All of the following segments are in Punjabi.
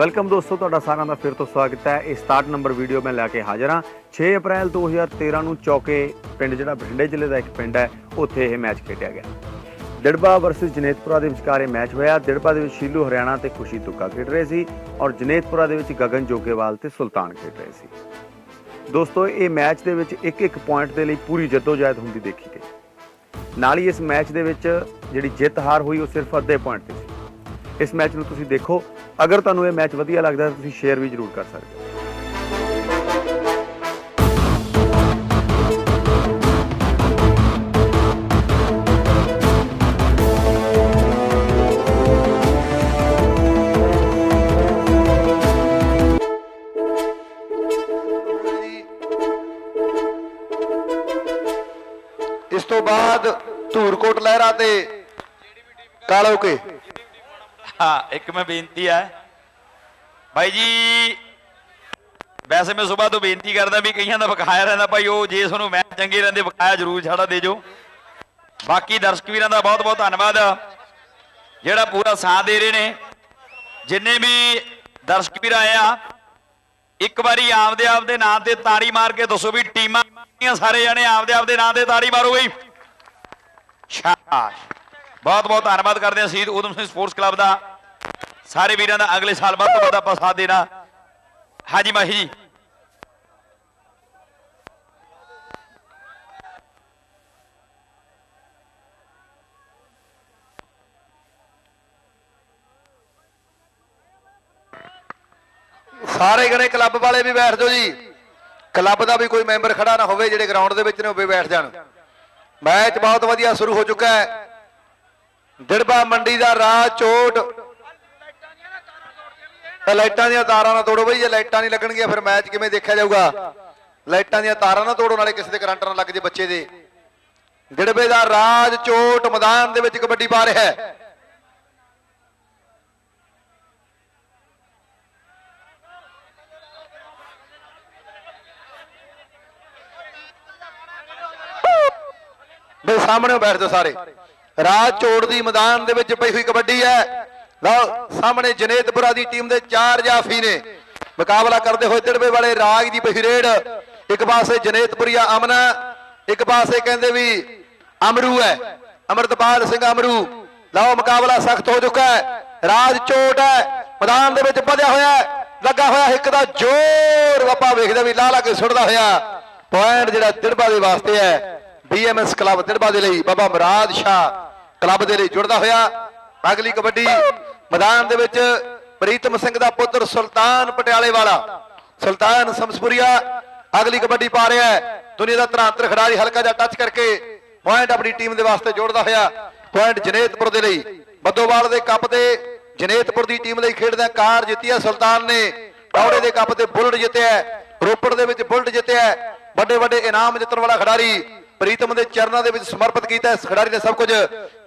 ਵੈਲਕਮ ਦੋਸਤੋ, ਤੁਹਾਡਾ ਸਾਰਿਆਂ ਦਾ ਫਿਰ ਤੋਂ ਸਵਾਗਤ ਹੈ। ਇਹ 67 ਨੰਬਰ ਵੀਡੀਓ ਮੈਂ ਲੈ ਕੇ ਹਾਜ਼ਰ ਹਾਂ। 6 ਅਪ੍ਰੈਲ 2013 ਨੂੰ ਚੌਕੇ ਪਿੰਡ ਜਿਹੜਾ ਬਠਿੰਡੇ ਜ਼ਿਲ੍ਹੇ ਦਾ ਇੱਕ ਪਿੰਡ ਹੈ, ਉੱਥੇ ਇਹ ਮੈਚ ਖੇਡਿਆ ਗਿਆ। ਦਿੜਬਾ ਵਰਸਸ ਜਨੇਤਪੁਰਾ ਦੇ ਵਿਚਕਾਰ ਇਹ ਮੈਚ ਹੋਇਆ। ਦਿੜਬਾ ਦੇ ਵਿੱਚ ਸ਼ੀਲੂ ਹਰਿਆਣਾ ਤੇ ਖੁਸ਼ੀ ਤੁੱਕਾ ਖੇਡ ਰਹੇ ਸੀ ਔਰ ਜਨੇਤਪੁਰਾ ਦੇ ਵਿੱਚ ਗਗਨ ਜੋਗੇਵਾਲ ਤੇ ਸੁਲਤਾਨ ਖੇਡ ਰਹੇ ਸੀ। ਦੋਸਤੋ, ਇਹ ਮੈਚ ਦੇ ਵਿੱਚ ਇੱਕ ਇੱਕ ਪੁਆਇੰਟ ਦੇ ਲਈ ਪੂਰੀ ਜਦੋਜਹਿਦ ਹੁੰਦੀ ਦੇਖੀ ਗਈ। ਨਾਲ ਹੀ ਇਸ ਮੈਚ ਦੇ ਵਿੱਚ ਜਿਹੜੀ ਜਿੱਤ ਹਾਰ ਹੋਈ, ਉਹ ਸਿਰਫ ਅੱਧੇ ਪੁਆਇੰਟ ਤੇ ਸੀ। ਇਸ ਮੈਚ ਨੂੰ ਤੁਸੀਂ ਦੇਖੋ ਅਗਰ ਤੁਹਾਨੂੰ ਇਹ ਮੈਚ ਵਧੀਆ ਲੱਗਦਾ ਤਾਂ ਤੁਸੀਂ ਸ਼ੇਅਰ ਵੀ ਜ਼ਰੂਰ ਕਰ ਸਕਦੇ ਹੋ। ਇਸ ਤੋਂ ਬਾਅਦ ਧੂਰਕੋਟ ਲਹਿਰਾ ਤੇ ਕਾਲੋਕੇ। ਹਾਂ, ਇੱਕ ਮੈਂ ਬੇਨਤੀ ਹੈ ਭਾਈ ਜੀ, ਵੈਸੇ ਮੈਂ ਸਵੇਰ ਤੋਂ ਬੇਨਤੀ ਕਰਦਾ ਵੀ ਕਈਆਂ ਦਾ ਬਕਾਇਆ ਰਹਿੰਦਾ, ਭਾਈ ਉਹ ਜੇ ਤੁਹਾਨੂੰ ਮੈਚ ਚੰਗੇ ਰਹਿੰਦੇ ਬਕਾਇਆ ਜ਼ਰੂਰ ਛਾੜਾ ਦੇ ਜੋ ਬਾਕੀ ਦਰਸ਼ਕ ਵੀਰਾਂ ਦਾ ਬਹੁਤ ਬਹੁਤ ਧੰਨਵਾਦ। ਜਿਹੜਾ ਪੂਰਾ ਸਾਥ ਦੇ ਰਹੇ ਨੇ, ਜਿੰਨੇ ਵੀ ਦਰਸ਼ਕ ਵੀਰ ਆਏ ਆ, ਇੱਕ ਵਾਰੀ ਆਪਦੇ ਆਪਦੇ ਨਾਂ ਤੇ ਤਾੜੀ ਮਾਰ ਕੇ ਦੱਸੋ ਵੀ ਟੀਮਾਂ ਸਾਰੇ ਜਣੇ ਆਪਦੇ ਆਪਦੇ ਨਾਂ ਤੇ ਤਾੜੀ ਮਾਰੋ ਬਈ। ਸ਼ਾਬਾਸ਼। ਬਹੁਤ ਬਹੁਤ ਧੰਨਵਾਦ ਕਰਦੇ ਹਾਂ ਸ਼ਹੀਦ ਊਧਮ ਸਿੰਘ ਸਪੋਰਟਸ ਕਲੱਬ ਦਾ। ਸਾਰੇ ਵੀਰਾਂ ਦਾ ਅਗਲੇ ਸਾਲ ਵੱਧ ਤੋਂ ਵੱਧ ਆਪਾਂ ਸਾਥ ਦੇਣਾ। ਹਾਜੀ ਮਾਹੀ ਜੀ। ਸਾਰੇ ਗਣੇ ਕਲੱਬ ਵਾਲੇ ਵੀ ਬੈਠ ਜਾਓ ਜੀ। ਕਲੱਬ ਦਾ ਵੀ ਕੋਈ ਮੈਂਬਰ ਖੜਾ ਨਾ ਹੋਵੇ, ਜਿਹੜੇ ਗਰਾਊਂਡ ਦੇ ਵਿੱਚ ਨੇ, ਉਹ ਵੀ ਬੈਠ ਜਾਣ। ਮੈਚ ਬਹੁਤ ਵਧੀਆ ਸ਼ੁਰੂ ਹੋ ਚੁੱਕਾ ਹੈ। ਦਿੜਬਾ ਮੰਡੀ ਦਾ ਰਾਹ ਚੋਟ ਇਹ ਲਾਈਟਾਂ ਦੀਆਂ ਤਾਰਾਂ ਨਾ ਤੋੜੋ ਬਈ, ਜੇ ਲਾਈਟਾਂ ਨਹੀਂ ਲੱਗਣਗੀਆਂ, ਫਿਰ ਮੈਚ ਕਿਵੇਂ ਦੇਖਿਆ ਜਾਊਗਾ? ਲਾਈਟਾਂ ਦੀਆਂ ਤਾਰਾਂ ਨਾ ਤੋੜੋ, ਨਾਲੇ ਕਿਸੇ ਦੇ ਕਰੰਟ ਨਾ ਲੱਗ ਜੇ ਬੱਚੇ ਦੇ। ਦਿੜਬੇ ਦਾ ਰਾਜ ਚੋਟ ਮੈਦਾਨ ਦੇ ਵਿੱਚ ਕਬੱਡੀ ਪਾ ਰਿਹਾ ਹੈ। ਦੇ ਸਾਹਮਣੇ ਬੈਠ ਜਾਓ ਸਾਰੇ। ਰਾਜ ਚੋੜ ਦੀ ਮੈਦਾਨ ਦੇ ਵਿੱਚ ਪਈ ਹੋਈ ਕਬੱਡੀ ਹੈ। ਲਓ, ਸਾਹਮਣੇ ਜਨੇਤਪੁਰਾ ਦੀ ਟੀਮ ਦੇ ਚਾਰ ਜਾਫੀ ਨੇ। ਮੁਕਾਬਲਾ ਕਰਦੇ ਹੋਏ ਤਿੜਵੇ ਵਾਲੇ ਰਾਜ ਦੀ ਪਈ ਇੱਕ ਪਾਸੇ ਜਨੇਤਪੁਰੀਆ ਅਮਨਾ, ਇੱਕ ਪਾਸੇ ਕਹਿੰਦੇ ਵੀ ਅਮਰੂ ਹੈ। ਅਮਰਤਪਾਲ ਸਿੰਘ ਅਮਰੂ। ਲਓ, ਮੁਕਾਬਲਾ ਸਖਤ ਹੋ ਚੁੱਕਾ ਹੈ। ਰਾਜ ਚੋਟ ਹੈ। ਮੈਦਾਨ ਦੇ ਵਿੱਚ ਵਧਿਆ ਹੋਇਆ ਹੈ। ਲੱਗਾ ਹੋਇਆ ਇੱਕ ਦਾ ਜ਼ੋਰ। ਆਪਾਂ ਵੇਖਦਾ ਵੀ ਲਾ ਲਾ ਕੇ ਸੁੱਟਦਾ ਹੋਇਆ। ਪੁਆਇੰਟ ਜਿਹੜਾ ਤਿੜਬਾ ਦੇ ਵਾਸਤੇ ਹੈ। ਬੀਐਮਐਸ ਕਲੱਬ ਤਿੜਬਾ ਦੇ ਲਈ ਬਾਬਾ ਮੁਰਾਦ ਸ਼ਾਹ ਕਲੱਬ ਦੇ ਲਈ ਜੁੜਦਾ ਹੋਇਆ। ਅਗਲੀ ਕਬੱਡੀ ਮੈਦਾਨ ਦੇ ਵਿੱਚ ਪ੍ਰੀਤਮ ਸਿੰਘ ਦਾ ਪੁੱਤਰ ਸੁਲਤਾਨ ਪਟਿਆਲੇ ਵਾਲਾ ਸੁਲਤਾਨ ਸਮਸਪੁਰੀਆ ਅਗਲੀ ਕਬੱਡੀ ਪਾ ਰਿਹਾ ਹੈ। ਦੁਨੀਆ ਦਾ ਧਰਾਂਤਰ ਖਿਡਾਰੀ ਹਲਕਾ ਜਿਹਾ ਟੱਚ ਕਰਕੇ ਪੁਆਇੰਟ ਆਪਣੀ ਟੀਮ ਦੇ ਵਾਸਤੇ ਜੋੜਦਾ ਹੋਇਆ ਪੁਆਇੰਟ ਜਨੇਤਪੁਰ ਦੇ ਲਈ। ਬੱਦੋਵਾਲ ਦੇ ਕੱਪ ਤੇ ਜਨੇਤਪੁਰ ਦੀ ਟੀਮ ਲਈ ਖੇਡਦਾ ਕਾਰ ਜਿੱਤੀ ਹੈ ਸੁਲਤਾਨ ਨੇ। ਕੌੜੇ ਦੇ ਕੱਪ ਤੇ ਬੁਲਟ ਜਿੱਤਿਆ ਰੋਪੜ ਦੇ ਵਿੱਚ ਬੁਲਟ ਜਿੱਤਿਆ ਵੱਡੇ ਵੱਡੇ ਇਨਾਮ ਜਿੱਤਣ ਵਾਲਾ ਖਿਡਾਰੀ ਪ੍ਰੀਤਮ ਦੇ ਚਰਨਾਂ ਦੇ ਵਿੱਚ ਸਮਰਪਿਤ ਕੀਤਾ ਇਸ ਖਿਡਾਰੀ ਨੇ ਸਭ ਕੁਝ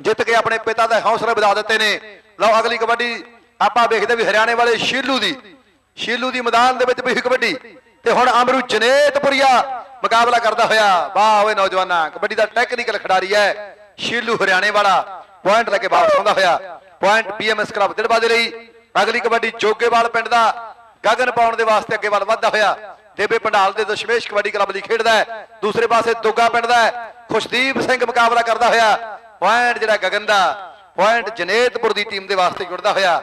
ਜਿੱਤ ਕੇ ਆਪਣੇ ਪਿਤਾ ਦਾ ਹੌਸਲਾ ਵਧਾ ਦਿੱਤੇ ਨੇ। ਲਓ ਅਗਲੀ ਕਬੱਡੀ, ਆਪਾਂ ਵੇਖਦੇ ਵੀ ਹਰਿਆਣੇ ਵਾਲੇ ਸ਼ੀਲੂ ਦੀ ਸ਼ੀਲੂ ਦੀ ਮੈਦਾਨ ਦੇ ਵਿੱਚ ਵੀ ਕਬੱਡੀ। ਤੇ ਹੁਣ ਅਮਰੂ ਜਨੇਤਪੁਰੀਆ ਮੁਕਾਬਲਾ ਕਰਦਾ ਹੋਇਆ। ਵਾਹ ਓਏ ਨੌਜਵਾਨਾਂ, ਕਬੱਡੀ ਦਾ ਟੈਕਨੀਕਲ ਖਿਡਾਰੀ ਹੈ ਸ਼ੀਲੂ ਹਰਿਆਣੇ ਵਾਲਾ ਪੁਆਇੰਟ ਲੈ ਕੇ ਵਾਪਸ ਆਉਂਦਾ ਹੋਇਆ। ਪੁਆਇੰਟ ਬੀਐਮਐਸ ਕਲੱਬ ਦਿਲਬਾ ਦੇ ਲਈ। ਅਗਲੀ ਕਬੱਡੀ ਜੋਗੇਵਾਲ ਪਿੰਡ ਦਾ। ਗਗਨ ਪਾਉਣ ਦੇ ਵਾਸਤੇ ਅੱਗੇ ਵੱਲ ਵੱਧਦਾ ਹੋਇਆ। ਦੇਬੇ ਪੰਡਾਲ ਦੇ ਦਸ਼ਮੇਸ਼ ਕਬੱਡੀ ਕਲੱਬ ਲਈ ਖੇਡਦਾ ਹੈ। ਦੂਸਰੇ ਪਾਸੇ ਦੁੱਗਾ ਪਿੰਡ ਦਾ ਖੁਸ਼ਦੀਪ ਸਿੰਘ ਮੁਕਾਬਲਾ ਕਰਦਾ ਹੋਇਆ। ਪੁਆਇੰਟ ਜਿਹੜਾ ਗਗਨ ਦਾ ਪੁਆਇੰਟ ਜਨੇਤਪੁਰ ਦੀ ਟੀਮ ਦੇ ਵਾਸਤੇ ਜੁੜਦਾ ਹੋਇਆ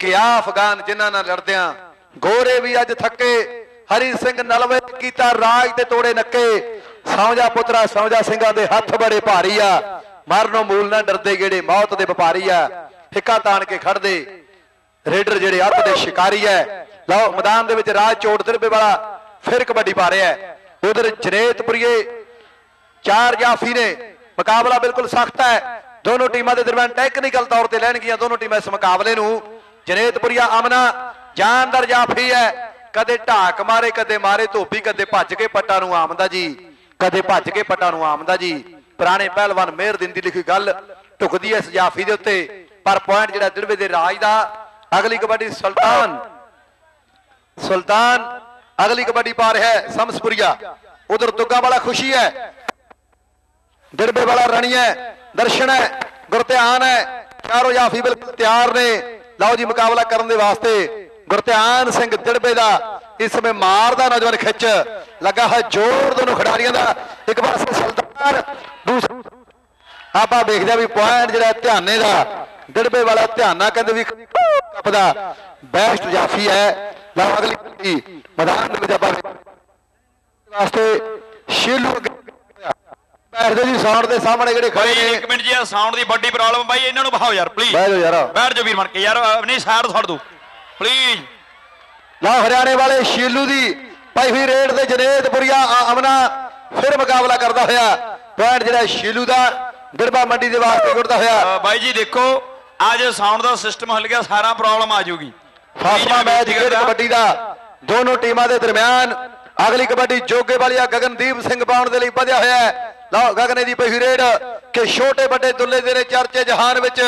ਕਿਆ ਅਫਗਾਨ ਜਿਨ੍ਹਾਂ ਨਾਲ ਲੜਦਿਆਂ ਗੋਰੇ ਵੀ ਅੱਜ ਥੱਕੇ, ਹਰੀ ਸਿੰਘ ਨਲਵੇ ਕੀਤਾ ਰਾਜ ਤੇ ਤੋੜੇ ਨੱਕੇ, ਸੌਜਾ ਪੁੱਤਰਾ ਸੌਜਾ ਸਿੰਘਾਂ ਦੇ ਹੱਥ ਬੜੇ ਭਾਰੀ ਆ, ਮਰਨੋਂ ਮੂਲ ਨਾ ਡਰਦੇ ਗੇੜੇ ਮੌਤ ਦੇ ਵਪਾਰੀ ਆ, ਫਿੱਕਾ ਤਾਣ ਕੇ ਖੜਦੇ, ਰੇਡਰ ਜਿਹੜੇ ਅੱਤ ਦੇ ਸ਼ਿਕਾਰੀ ਹੈ ਲਓ, ਮੈਦਾਨ ਦੇ ਵਿੱਚ ਰਾਜ ਚੋੜ ਦਿਰਬੇ ਵਾਲਾ ਫਿਰ ਕਬੱਡੀ ਪਾ ਰਿਹਾ ਉਧਰ ਜਨੇਤਪੁਰੀਏ ਚਾਰ ਜਾਫੀ ਨੇ, ਮੁਕਾਬਲਾ ਬਿਲਕੁਲ ਸਖਤ ਹੈ ਦੋਨੋਂ ਟੀਮਾਂ ਦੇ ਦਰਮਿਆਨ ਟੈਕਨੀਕਲ ਤੌਰ ਤੇ ਲੈਣਗੀਆਂ ਦੋਨੋਂ ਟੀਮਾਂ ਇਸ ਮੁਕਾਬਲੇ ਨੂੰ। ਜਨੇਤਪੁਰੀਆ ਅਮਨਾ ਜਾਨਦਾਰ ਜਾਫੀ ਹੈ। ਕਦੇ ਢਾਕ ਮਾਰੇ, ਕਦੇ ਮਾਰੇ ਧੋਬੀ, ਕਦੇ ਭੱਜ ਕੇ ਪੱਟਾਂ ਨੂੰ ਆਮਦਾ ਜੀ। ਕਦੇ ਭੱਜ ਕੇ ਪੱਟਾਂ ਨੂੰ ਆਮਦਾ ਜੀ। ਪੁਰਾਣੇ ਪਹਿਲਵਾਨ ਮਿਹਰ ਦਿਨ ਦੀ ਲਿਖੀ ਗੱਲ ਢੁਕਦੀ ਹੈ ਇਸ ਦੇ ਉੱਤੇ। ਪਰ ਪੁਆਇੰਟ ਜਿਹੜਾ ਦਿੜਵੇ ਦੇ ਰਾਜ ਦਾ, ਅਗਲੀ ਕਬੱਡੀ ਸੁਲਤਾਨ। ਸੁਲਤਾਨ, ਅਗਲੀ ਕਬੱਡੀ ਪਾ ਰਿਹਾ ਹੈ ਸਮਸਪੁਰੀਆ। ਉਧਰ ਦੁੱਗਾ ਵਾਲਾ ਖੁਸ਼ੀ ਹੈ। ਦਿੜਬੇ ਵਾਲਾ ਰਣੀ ਹੈ। ਦਰਸ਼ਨ ਹੈ, ਗੁਰਧਿਆਨ ਹੈ, ਚਾਰੋ ਜਾਫੀ ਬਿਲਕੁਲ ਤਿਆਰ ਨੇ। ਲਓ ਜੀ, ਮੁਕਾਬਲਾ ਕਰਨ ਦੇ ਵਾਸਤੇ ਗੁਰਧਿਆਨ ਸਿੰਘ ਦਿੜਬੇ ਦਾ ਇਸ ਸਮੇਂ ਮਾਰਦਾ ਨੌਜਵਾਨ ਖਿੱਚ। ਲੱਗਾ ਹੈ ਜ਼ੋਰ ਦੋਨੋਂ ਖਿਡਾਰੀਆਂ ਦਾ। ਇੱਕ ਪਾਸੇ ਸੁਲਤਾਨ ਦੂਸਰਾ ਆਪਾਂ ਵੇਖਦੇ ਆ ਵੀ ਪੁਆਇੰਟ ਜਿਹੜਾ ਧਿਆਨੇ ਦਾ ਦਿੜਬੇ ਵਾਲਾ ਧਿਆਨਾ ਕਹਿੰਦੇ ਵੀ ਕੱਪ ਦਾ ਬੈਸਟ ਜਾਫੀ ਹੈ। ਲਓ ਅਗਲੀ ਮੈਦਾਨ ਦੇ ਵਿੱਚ ਆਪਾਂ ਵਾਸਤੇ ਸ਼ੀਲੂ ਬੈਠਦੇ ਜੀ ਸਾਊਂਡ ਦੇ ਸਾਹਮਣੇ ਜਿਹੜੇ ਖੜੇ ਨੇ। ਇੱਕ ਮਿੰਟ ਜੀ ਆ ਸਾਊਂਡ ਦੀ ਵੱਡੀ ਪ੍ਰੋਬਲਮ ਬਾਈ ਇਹਨਾਂ ਨੂੰ ਬਹਾਓ ਯਾਰ ਪਲੀਜ਼ ਬਹਿ ਜਾਓ ਯਾਰ। ਬੈਠ ਜਾਓ ਵੀਰ ਬਣ ਕੇ। ਯਾਰ ਨਹੀਂ ਸਾਈਡ ਛੱਡ ਦੋ ਪਲੀਜ਼ ਲਓ ਹਰਿਆਣੇ ਵਾਲੇ ਸ਼ੀਲੂ ਦੀ ਪਾਈ ਹੋਈ ਰੇਡ ਤੇ ਜਨੇਤਪੁਰੀਆ ਅਮਨਾ ਫਿਰ ਮੁਕਾਬਲਾ ਕਰਦਾ ਹੋਇਆ। ਪੁਆਇੰਟ ਜਿਹੜਾ ਸ਼ੀਲੂ ਦਾ ਦਿੜਬਾ ਮੰਡੀ ਦੇ ਵਾਸਤੇ ਗੁਰਦਾ ਹੋਇਆ। ਬਾਈ ਜੀ ਦੇਖੋ ਅੱਜ ਸਾਊਂਡ ਦਾ ਸਿਸਟਮ ਹੱਲ ਗਿਆ ਸਾਰਾ ਪ੍ਰੋਬਲਮ ਆ ਜਾਊਗੀ। ਫਾਸਲਾ ਮੈਚ ਖੇਡ ਕਬੱਡੀ ਦਾ ਦੋਨੋਂ ਟੀਮਾਂ ਦੇ ਦਰਮਿਆਨ ਅਗਲੀ ਕਬੱਡੀ ਜੋਗੇ ਵਾਲੀਆ ਗਗਨਦੀਪ ਸਿੰਘ ਪਾਉਣ ਦੇ ਲਈ ਵਧਿਆ ਹੋਇਆ ਹੈ। ਲਓ ਗਗਨੇ ਦੀ ਪਹੀ ਹੋਈ ਰੇਡ ਕਿ ਛੋਟੇ ਵੱਡੇ ਦੁੱਲੇ ਦੇ ਨੇ ਚਰਚੇ ਜਹਾਨ ਵਿੱਚ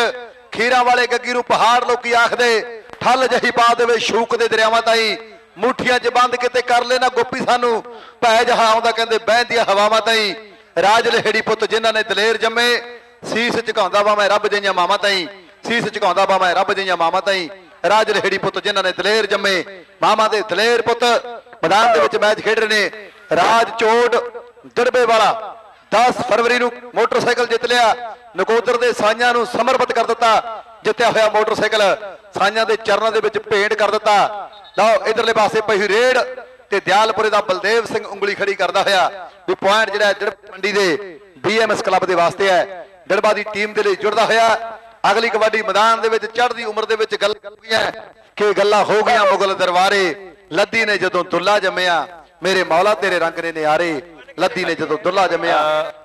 ਖੀਰਾਂ ਵਾਲੇ ਗੱਗੀ ਨੂੰ ਪਹਾੜ ਲੋਕੀ ਆਖਦੇ, ਠੱਲ ਜਹੀ ਪਾ ਦੇਵੇ ਸ਼ੂਕ ਦੇ ਦਰਿਆਵਾਂ ਤਾਈ। ਮੁੱਠੀਆਂ 'ਚ ਬੰਦ ਕਿਤੇ ਕਰ ਲੈਣਾ ਗੋਪੀ ਸਾਨੂੰ। ਭੈ ਜਹਾ ਆਉਂਦਾ ਕਹਿੰਦੇ ਬਹਿੰਦੀਆਂ ਹਵਾਵਾਂ ਤਾਈ। ਰਾਜ ਲਹਿੜੀ ਪੁੱਤ ਜਿਨ੍ਹਾਂ ਨੇ ਦਲੇਰ ਜੰਮੇ, ਸੀਸ ਝੁਕਾਉਂਦਾ ਵਾ ਮੈਂ ਰੱਬ ਜਈਆਂ ਮਾਵਾਂ ਤਾਈ। ਸੀਸ ਝੁਕਾਉਂਦਾ ਵਾ ਮੈਂ ਰੱਬ ਜਈਆਂ ਮਾਵਾਂ ਤਾਈ। ਰਾਜ ਲਹਿੜੀ ਪੁੱਤ ਜਿਨ੍ਹਾਂ ਨੇ ਦਲੇਰ ਜੰਮੇ, ਮਾਵਾਂ ਦੇ ਦਲੇਰ ਪੁੱਤ। ਮੈਦਾਨ ਦੇ ਵਿੱਚ ਮੈਚ ਖੇਡ ਰਹੇ ਨੇ। ਰਾਜ ਚੋਟ, ਦੜਬੇ ਵਾਲਾ 10 ਫਰਵਰੀ ਨੂੰ ਮੋਟਰਸਾਈਕਲ ਜਿੱਤ ਲਿਆ। ਨਕੋਦਰ ਦੇ ਸਾਈਆਂ ਨੂੰ ਸਮਰਪਿਤ ਕਰ ਦਿੱਤਾ। ਜਿੱਤਿਆ ਹੋਇਆ ਮੋਟਰਸਾਈਕਲ ਸਾਈਆਂ ਦੇ ਚਰਨਾਂ ਦੇ ਵਿੱਚ ਭੇਂਟ ਕਰ ਦਿੱਤਾ। ਲਓ, ਇਧਰਲੇ ਪਾਸੇ ਪਈ ਹੋਈ ਰੇਡ ਤੇ ਦਿਆਲਪੁਰੇ ਦਾ ਬਲਦੇਵ ਸਿੰਘ ਉਂਗਲੀ ਖੜੀ ਕਰਦਾ ਹੋਇਆ। ਵੀ ਪੁਆਇੰਟ ਜਿਹੜਾ ਜੜ ਮੰਡੀ ਦੇ ਬੀਐਮਐਸ ਕਲੱਬ ਦੇ ਵਾਸਤੇ ਹੈ, ਡੜਬਾ ਦੀ ਟੀਮ ਦੇ ਲਈ ਜੁੜਦਾ ਹੋਇਆ। ਅਗਲੀ ਕਬੱਡੀ ਮੈਦਾਨ ਦੇ ਵਿੱਚ ਚੜ੍ਹਦੀ ਉਮਰ ਦੇ ਵਿੱਚ ਗੱਲ ਹੋਈਆਂ ਕਿ ਗੱਲਾਂ ਹੋ ਗਈਆਂ ਮੁਗਲ ਦਰਬਾਰੇ। ਲੱਦੀ ਨੇ ਜਦੋਂ ਦੁੱਲਾ ਜੰਮਿਆ, ਮੇਰੇ ਮੌਲਾ ਤੇਰੇ ਰੰਗ ਨੇ ਨਿਆਰੇ। ਲੱਦੀ ਨੇ ਜਦੋਂ ਦੁੱਲਾ ਜੰਮਿਆ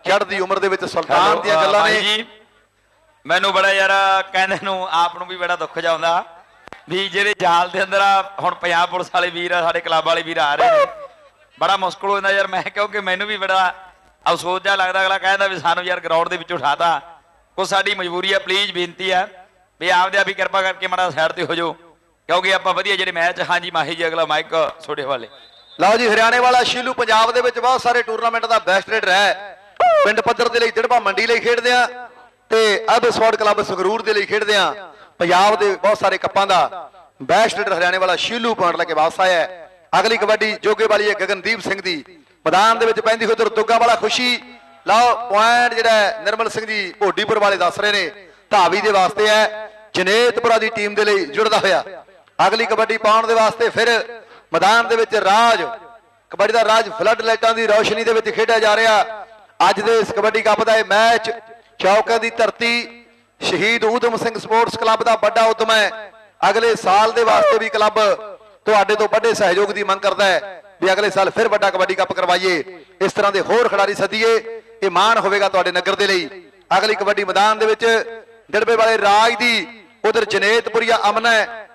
ਚੜ੍ਹਦੀ ਉਮਰ ਦੇ ਵਿੱਚ ਸੁਲਤਾਨ ਦੀਆਂ ਗੱਲਾਂ ਨੇ। ਜੀ ਮੈਨੂੰ ਬੜਾ ਯਾਰ ਕਹਿੰਦੇ ਨੂੰ ਆਪ ਨੂੰ ਵੀ ਬੜਾ ਦੁੱਖ ਜਾਉਂਦਾ ਵੀ ਜਿਹੜੇ ਜਾਲ ਦੇ ਅੰਦਰ ਆ ਹੁਣ ਪੰਜਾਬ ਪੁਲਿਸ ਵਾਲੇ ਵੀਰ ਆ ਸਾਡੇ ਕਲੱਬ ਵਾਲੇ ਵੀਰ ਆ ਰਹੇ ਨੇ। ਬੜਾ ਮੁਸ਼ਕਲ ਹੋ ਜਾਂਦਾ ਯਾਰ ਮੈਂ ਕਿਉਂਕਿ ਮੈਨੂੰ ਵੀ ਬੜਾ ਅਫਸੋਸ ਜਿਹਾ ਲੱਗਦਾ ਅਗਲਾ ਕਹਿੰਦਾ ਵੀ ਸਾਨੂੰ ਯਾਰ ਗਰਾਊਂਡ ਦੇ ਵਿੱਚ ਉਠਾਤਾ। ਕੋ ਸਾਡੀ ਮਜਬੂਰੀ ਆ ਪਲੀਜ਼ ਬੇਨਤੀ ਆ ਵੀ ਆਪਦੇ ਆਪ ਹੀ ਕਿਰਪਾ ਕਰਕੇ ਮਾੜਾ ਸਾਈਡ ਤੇ ਹੋ ਜਾਓ। ਕਿਉਂਕਿ ਆਪਾਂ ਵਧੀਆ ਜਿਹੜੇ ਮੈਚ ਹਾਂਜੀ ਮਾਹੀ ਜੀ ਅਗਲਾ ਮਾਈਕ ਛੋਟੇ ਵਾਲੇ ਲਓ ਜੀ, ਹਰਿਆਣੇ ਵਾਲਾ ਸ਼ੀਲੂ, ਪੰਜਾਬ ਦੇ ਵਿੱਚ ਬਹੁਤ ਸਾਰੇ ਟੂਰਨਾਮੈਂਟ ਦਾ ਬੈਸਟ ਰੇਡਰ ਹੈ ਪਿੰਡ ਪੱਧਰ ਦੇ ਲਈ ਦਿੜਬਾ ਮੰਡੀ ਲਈ ਖੇਡਦੇ ਆ ਤੇ ਅਬ ਸਪੋਰਟ ਕਲੱਬ ਸੰਗਰੂਰ ਦੇ ਲਈ ਖੇਡਦੇ ਆ। ਪੰਜਾਬ ਦੇ ਬਹੁਤ ਸਾਰੇ ਕੱਪਾਂ ਦਾ ਬੈਸਟ ਰੇਡਰ ਹਰਿਆਣੇ ਵਾਲਾ ਸ਼ੀਲੂ ਪੁਆਇੰਟ ਲੈ ਕੇ ਵਾਪਸ ਆਇਆ ਹੈ। ਅਗਲੀ ਕਬੱਡੀ ਜੋਗੇ ਵਾਲੀ ਹੈ ਗਗਨਦੀਪ ਸਿੰਘ ਦੀ। ਮੈਦਾਨ ਦੇ ਵਿੱਚ ਪੈਂਦੀ ਹੋਈ ਉਧਰ ਦੁੱਗਾ ਵਾਲਾ ਖੁਸ਼ੀ। ਲਓ, ਪੁਆਇੰਟ ਜਿਹੜਾ ਹੈ, ਨਿਰਮਲ ਸਿੰਘ ਜੀ ਭੋਡੀਪੁਰ ਵਾਲੇ ਦੱਸ ਰਹੇ ਨੇ। ਧਾਵੀ ਦੇ ਵਾਸਤੇ ਹੈ। ਜਨੇਤਪੁਰਾ ਦੀ ਟੀਮ ਦੇ ਲਈ ਜੁੜਦਾ ਹੋਇਆ। ਅਗਲੀ ਕਬੱਡੀ ਪਾਉਣ ਦੇ ਵਾਸਤੇ ਫਿਰ ਮੈਦਾਨ ਦੇ ਵਿੱਚ ਰਾਜ, ਕਬੱਡੀ ਦਾ ਰਾਜ ਫਲੱਡ ਲਾਈਟਾਂ ਦੀ ਰੌਸ਼ਨੀ ਦੇ ਵਿੱਚ ਖੇਡਿਆ ਜਾ ਰਿਹਾ। ਅੱਜ ਦੇ ਇਸ ਕਬੱਡੀ ਕੱਪ ਦਾ ਇਹ ਮੈਚ ਚੌਕਾਂ ਦੀ ਧਰਤੀ, ਸ਼ਹੀਦ ਊਧਮ ਸਿੰਘ ਸਪੋਰਟਸ ਕਲੱਬ ਦਾ ਵੱਡਾ ਉਦਮ ਹੈ। ਅਗਲੇ ਸਾਲ ਦੇ ਵਾਸਤੇ ਵੀ ਕਲੱਬ ਤੁਹਾਡੇ ਤੋਂ ਵੱਡੇ ਸਹਿਯੋਗ ਦੀ ਮੰਗ ਕਰਦਾ ਹੈ ਵੀ ਅਗਲੇ ਸਾਲ ਫਿਰ ਵੱਡਾ ਕਬੱਡੀ ਕੱਪ ਕਰਵਾਈਏ। ਇਸ ਤਰ੍ਹਾਂ ਦੇ ਹੋਰ ਖਿਡਾਰੀ ਸੱਦੀਏ, ਇਹ ਮਾਣ ਹੋਵੇਗਾ ਤੁਹਾਡੇ ਨਗਰ ਦੇ ਲਈ। ਅਗਲੀ ਕਬੱਡੀ ਮੈਦਾਨ ਦੇ ਵਿੱਚ ਡੜਬੇ ਵਾਲੇ ਰਾਜ ਦੀ ਉਧਰ ਜਨੇਤਪੁਰੀਆ ਅਮਨਾ ਹੈ।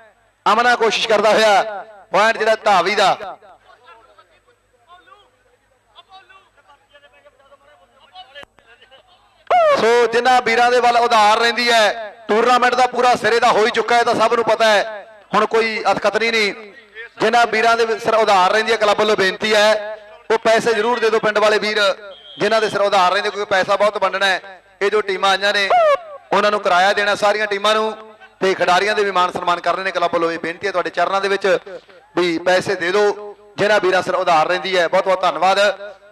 ਅਮਨਾ ਕੋਸ਼ਿਸ਼ ਕਰਦਾ ਹੋਇਆ ਪੁਆਇੰਟ ਜਿਹੜਾ ਧਾਵੀ ਦਾ। ਸੋ ਜਿਨ੍ਹਾਂ ਵੀਰਾਂ ਦੇ ਵੱਲ ਉਧਾਰ ਰਹਿੰਦੀ ਹੈ ਟੂਰਨਾਮੈਂਟ ਦਾ ਪੂਰਾ ਸਿਰੇ ਦਾ ਹੋ ਹੀ ਚੁੱਕਾ ਹੈ, ਤਾਂ ਸਭ ਨੂੰ ਪਤਾ ਹੈ। ਹੁਣ ਕੋਈ ਅਤਕਤਨੀ ਨਹੀਂ ਜਿਨ੍ਹਾਂ ਵੀਰਾਂ ਦੇ ਸਿਰ ਉਧਾਰ ਰਹਿੰਦੀ ਹੈ, ਕਲੱਬ ਵੱਲੋਂ ਬੇਨਤੀ ਹੈ, ਉਹ ਪੈਸੇ ਜ਼ਰੂਰ ਦੇ ਦਿਓ ਪਿੰਡ ਵਾਲੇ ਵੀਰ, ਜਿਨ੍ਹਾਂ ਦੇ ਸਿਰ ਉਧਾਰ ਰਹਿੰਦੇ, ਕਿਉਂਕਿ ਪੈਸਾ ਬਹੁਤ ਵੰਡਣਾ ਹੈ। ਇਹ ਜੋ ਟੀਮਾਂ ਆਈਆਂ ਨੇ, ਉਹਨਾਂ ਨੂੰ ਕਿਰਾਇਆ ਦੇਣਾ ਸਾਰੀਆਂ ਟੀਮਾਂ ਨੂੰ, ਤੇ ਖਿਡਾਰੀਆਂ ਦੇ ਵੀ ਮਾਨ ਸਨਮਾਨ ਕਰ ਰਹੇ ਨੇ, ਕਲੱਬ ਵੱਲੋਂ ਇਹ ਬੇਨਤੀ ਹੈ ਤੁਹਾਡੇ ਚਰਨਾਂ ਦੇ ਵਿੱਚ। ਵੀ ਪੈਸੇ ਦੇ ਦਿਓ। ਜਿਹੜਾ ਵੀਰਾਂ ਸਿਰ ਉਧਾਰ ਰਹਿੰਦੀ ਹੈ, ਬਹੁਤ ਬਹੁਤ ਧੰਨਵਾਦ।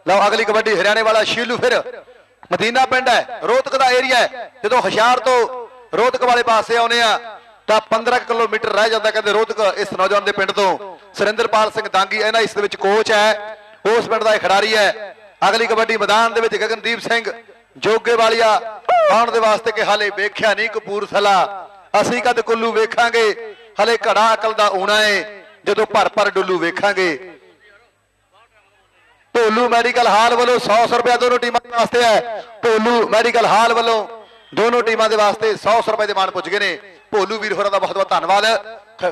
ਲਓ, ਅਗਲੀ ਕਬੱਡੀ ਹਰਿਆਣੇ ਵਾਲਾ ਸ਼ੀਲੂ ਫਿਰ। ਮਦੀਨਾ ਪਿੰਡ ਹੈ, ਰੋਹਤਕ ਦਾ ਏਰੀਆ ਹੈ। ਜਦੋਂ ਹੁਸ਼ਿਆਰ ਤੋਂ ਰੋਹਤਕ ਵਾਲੇ ਪਾਸੇ ਆਉਨੇ ਆ ਤਾਂ 15 ਕਿਲੋਮੀਟਰ ਰਹਿ ਜਾਂਦਾ ਕਹਿੰਦੇ ਰੋਹਤਕ ਇਸ ਨੌਜਵਾਨ ਦੇ ਪਿੰਡ ਤੋਂ। ਸੁਰਿੰਦਰਪਾਲ ਸਿੰਘ ਦਾਂਗੀ ਇਹਨਾਂ ਇਸ ਦੇ ਵਿੱਚ ਕੋਚ ਹੈ। ਉਸ ਪਿੰਡ ਦਾ ਇਹ ਖਿਡਾਰੀ ਹੈ। ਅਗਲੀ ਕਬੱਡੀ ਮੈਦਾਨ ਦੇ ਵਿੱਚ ਗਗਨਦੀਪ ਸਿੰਘ ਜੋਗੇ ਵਾਲੀਆ ਆਉਣ ਦੇ ਵਾਸਤੇ ਕਿ ਹਾਲੇ ਵੇਖਿਆ ਨਹੀਂ ਕਪੂਰਥਲਾ। ਅਸੀਂ ਕਦ ਕੁੱਲੂ ਵੇਖਾਂਗੇ? ਹਲੇ ਘੜਾ ਅਕਲ ਦਾ ਊਣਾ ਏ। ਜਦੋਂ ਭਰ ਭਰ ਡੁੱਲੂ ਵੇਖਾਂਗੇ। ਢੋਲੂ ਮੈਡੀਕਲ ਹਾਲ ਵੱਲੋਂ 100 ਰੁਪਏ ਦੋਨੋਂ ਟੀਮਾਂ ਦੇ ਵਾਸਤੇ ਹੈ। ਢੋਲੂ ਮੈਡੀਕਲ ਹਾਲ ਵੱਲੋਂ ਦੋਨੋਂ ਟੀਮਾਂ ਦੇ ਵਾਸਤੇ 100 ਰੁਪਏ ਦੇ ਮਾਨ ਪੁੱਜ ਗਏ ਨੇ। ਭੋਲੂ ਵੀਰ ਹੋਰਾਂ ਦਾ ਬਹੁਤ ਬਹੁਤ ਧੰਨਵਾਦ।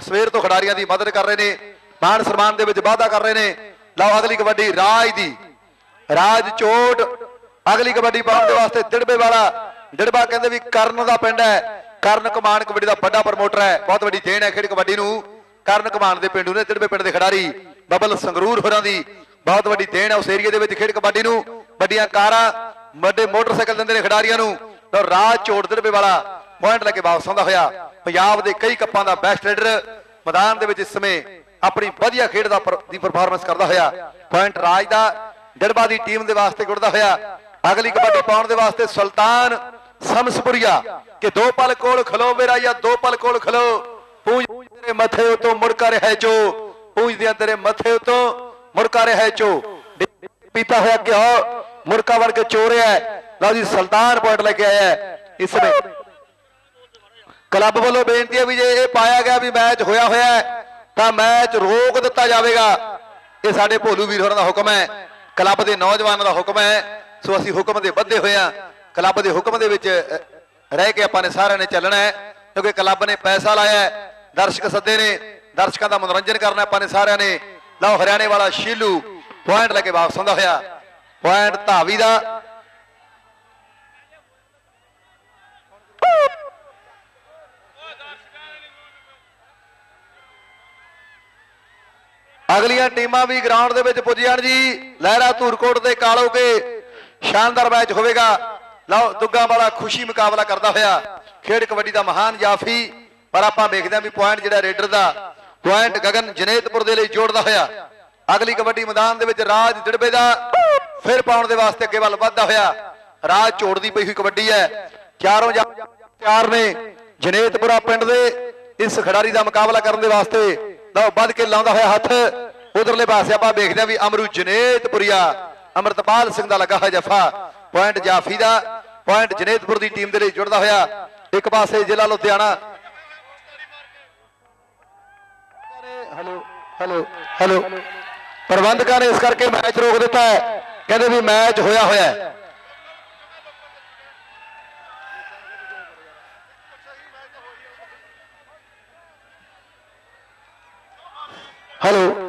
ਸਵੇਰ ਤੋਂ ਖਿਡਾਰੀਆਂ ਦੀ ਮਦਦ ਕਰ ਰਹੇ ਨੇ। ਮਾਨ ਸਨਮਾਨ ਦੇ ਵਿੱਚ ਵਾਅਦਾ ਕਰ ਰਹੇ ਨੇ। ਲਓ ਅਗਲੀ ਕਬੱਡੀ, ਰਾਜ ਦੀ। ਰਾਜ ਚੋਟ ਅਗਲੀ ਕਬੱਡੀ ਪਾਉਣ ਦੇ ਵਾਸਤੇ ਦਿੜਬੇ ਵਾਲਾ। ਦਿੜਬਾ ਕਹਿੰਦੇ ਵੀ ਕਰਨ ਦਾ ਪਿੰਡ ਹੈ। ਕਰਨ ਕਮਾਨ ਕਬੱਡੀ ਦਾ ਵੱਡਾ ਪ੍ਰਮੋਟਰ ਹੈ। ਬਹੁਤ ਵੱਡੀ ਦੇਣ ਹੈ ਖੇਡ ਕਬੱਡੀ ਨੂੰ। ਕਰਨ ਕਮਾਨ ਦੇ ਪਿੰਡੂ ਨੇ ਦਿੜਬੇ ਪਿੰਡ ਦੇ ਖਿਡਾਰੀ ਬਬਲ ਸੰਗਰੂਰ ਹੋਰਾਂ ਦੀ। ਬਹੁਤ ਵੱਡੀ ਦੇਣ ਹੈ ਉਸ ਏਰੀਏ ਦੇ ਵਿੱਚ ਖੇਡ ਕਬੱਡੀ ਨੂੰ। ਵੱਡੀਆਂ ਕਾਰਾਂ, ਵੱਡੇ ਮੋਟਰਸਾਈਕਲ ਦਿੰਦੇ ਨੇ ਖਿਡਾਰੀਆਂ ਨੂੰ। ਤਾਂ ਰਾਜ ਚੋਟ ਦਿੜਬੇ ਵਾਲਾ ਪੁਆਇੰਟ ਲੈ ਕੇ ਵਾਪਸ ਆਉਂਦਾ ਹੋਇਆ। ਪੰਜਾਬ ਦੇ ਕਈ ਕੱਪਾਂ ਦਾ ਬੈਸਟ ਰੇਡਰ ਮੈਦਾਨ ਦੇ ਵਿੱਚ ਇਸ ਸਮੇਂ ਆਪਣੀ ਵਧੀਆ ਖੇਡ ਦਾ ਪਰ- ਦੀ ਪਰਫਾਰਮੈਂਸ ਕਰਦਾ ਹੋਇਆ। ਪੁਆਇੰਟ ਰਾਜ ਦਾ ਡੜਬਾ ਦੀ ਟੀਮ ਦੇ ਵਾਸਤੇ ਗੁੜਦਾ ਹੋਇਆ। ਅਗਲੀ ਕਬੱਡੀ ਪਾਉਣ ਦੇ ਵਾਸਤੇ ਸੁਲਤਾਨ ਸਮਸਪੁਰੀਆ, ਕਿ ਦੋ ਪਲ ਕੋਲ ਖਲੋ ਮੇਰਾ ਜਾਂ ਦੋ ਪਲ ਕੋਲ ਖਲੋ। ਪੂਜ ਤੇਰੇ ਮੱਥੇ ਉਤੋਂ ਮੁੜਕਾ ਰਿਹਾ ਹੈ ਜੋ ਪੂਜਦਿਆਂ ਤੇਰੇ ਮੱਥੇ ਉਤੋਂ ਮੁੜਕਾ ਰਿਹਾ ਜੋ। ਪੀਤਾ ਹੋਇਆ ਘਿਓ ਮੁਰਕਾ ਵੜ ਕੇ ਚੋਰਿਆ ਲਓ ਜੀ, ਸੁਲਤਾਨ ਪੁਆਇੰਟ ਲੈ ਕੇ ਆਇਆ ਇਸ ਸਮੇਂ ਕਲੱਬ ਵੱਲੋਂ ਬੇਨਤੀ ਹੈ ਵੀ ਜੇ ਇਹ ਪਾਇਆ ਗਿਆ ਵੀ ਮੈਚ ਹੋਇਆ ਹੋਇਆ ਤਾਂ ਮੈਚ ਰੋਕ ਦਿੱਤਾ ਜਾਵੇਗਾ। ਇਹ ਸਾਡੇ ਭੋਲੂ ਵੀਰ ਹੋਰਾਂ ਦਾ ਹੁਕਮ ਹੈ। ਕਲੱਬ ਦੇ ਨੌਜਵਾਨਾਂ ਦਾ ਹੁਕਮ ਹੈ। ਸੋ ਅਸੀਂ ਹੁਕਮ ਦੇ ਬੱਧੇ ਹੋਏ ਹਾਂ। ਕਲੱਬ ਦੇ ਹੁਕਮ ਦੇ ਵਿੱਚ ਰਹਿ ਕੇ ਆਪਾਂ ਨੇ ਸਾਰਿਆਂ ਨੇ ਚੱਲਣਾ ਹੈ। ਕਿਉਂਕਿ ਕਲੱਬ ਨੇ ਪੈਸਾ ਲਾਇਆ ਦਰਸ਼ਕ ਸੱਦੇ ਨੇ, ਦਰਸ਼ਕਾਂ ਦਾ ਮਨੋਰੰਜਨ ਕਰਨਾ ਆਪਾਂ ਨੇ ਸਾਰਿਆਂ ਨੇ। ਲਓ, ਹਰਿਆਣੇ ਵਾਲਾ ਸ਼ੀਲੂ ਪੁਆਇੰਟ ਲੈ ਕੇ ਵਾਪਸ ਆਉਂਦਾ ਹੋਇਆ। ਪੁਆਇੰਟ ਧਾਵੀ ਦਾ। ਅਗਲੀਆਂ ਟੀਮਾਂ ਵੀ ਗਰਾਊਂਡ ਦੇ ਵਿੱਚ ਪੁੱਜ ਜਾਣ ਜੀ। ਲਹਿਰਾ ਧੂਰਕੋਟ ਤੇ ਕਾਲੋਕੇ ਸ਼ਾਨਦਾਰ ਮੈਚ ਹੋਵੇਗਾ। ਲਓ ਦੁੱਗਾ ਵਾਲਾ ਖੁਸ਼ੀ ਮੁਕਾਬਲਾ ਕਰਦਾ ਹੋਇਆ। ਖੇਡ ਕਬੱਡੀ ਦਾ ਮਹਾਨ ਜਾਫੀ। ਪਰ ਆਪਾਂ ਵੇਖਦੇ ਹਾਂ ਵੀ ਪੁਆਇੰਟ ਜਿਹੜਾ ਰੇਡਰ ਦਾ ਪੁਆਇੰਟ ਗਗਨ ਜਨੇਤਪੁਰ ਦੇ ਲਈ ਜੋੜਦਾ ਹੋਇਆ। ਅਗਲੀ ਕਬੱਡੀ ਮੈਦਾਨ ਦੇ ਵਿੱਚ ਰਾਜ ਦਿੜਬੇ ਦਾ ਫਿਰ ਪਾਉਣ ਦੇ ਵਾਸਤੇ ਅੱਗੇ ਵੱਲ ਵੱਧਦਾ ਹੋਇਆ। ਰਾਜ ਝੋੜਦੀ ਪਈ ਹੋਈ ਕਬੱਡੀ ਹੈ। ਚਾਰੋਂ ਤਿਆਰ ਨੇ। ਜਨੇਤਪੁਰਾ ਪਿੰਡ ਦੇ ਇਸ ਖਿਡਾਰੀ ਦਾ ਮੁਕਾਬਲਾ ਕਰਨ ਦੇ ਵਾਸਤੇ ਲਓ, ਵੱਧ ਕੇ ਲਾਉਂਦਾ ਹੋਇਆ ਹੱਥ। ਉਧਰਲੇ ਪਾਸੇ ਆਪਾਂ ਵੇਖਦੇ ਹਾਂ ਵੀ ਅਮਰੂ ਜਨੇਤਪੁਰੀਆ, ਅਮਰਤਪਾਲ ਸਿੰਘ ਦਾ ਲੱਗਾ ਹੋਇਆ ਜਫਾ। ਪੁਆਇੰਟ ਜਾਫੀ ਦਾ। ਪੁਆਇੰਟ ਜਨੇਤਪੁਰ ਦੀ ਟੀਮ ਦੇ ਲਈ ਜੁੜਦਾ ਹੋਇਆ। ਇੱਕ ਪਾਸੇ ਜ਼ਿਲ੍ਹਾ ਲੁਧਿਆਣਾ ਹੈਲੋ ਹੈਲੋ ਹੈਲੋ ਪ੍ਰਬੰਧਕਾਂ ਨੇ ਇਸ ਕਰਕੇ ਮੈਚ ਰੋਕ ਦਿੱਤਾ ਹੈ ਕਹਿੰਦੇ ਵੀ ਮੈਚ ਹੋਇਆ ਹੋਇਆ ਹੈ ਹੈਲੋ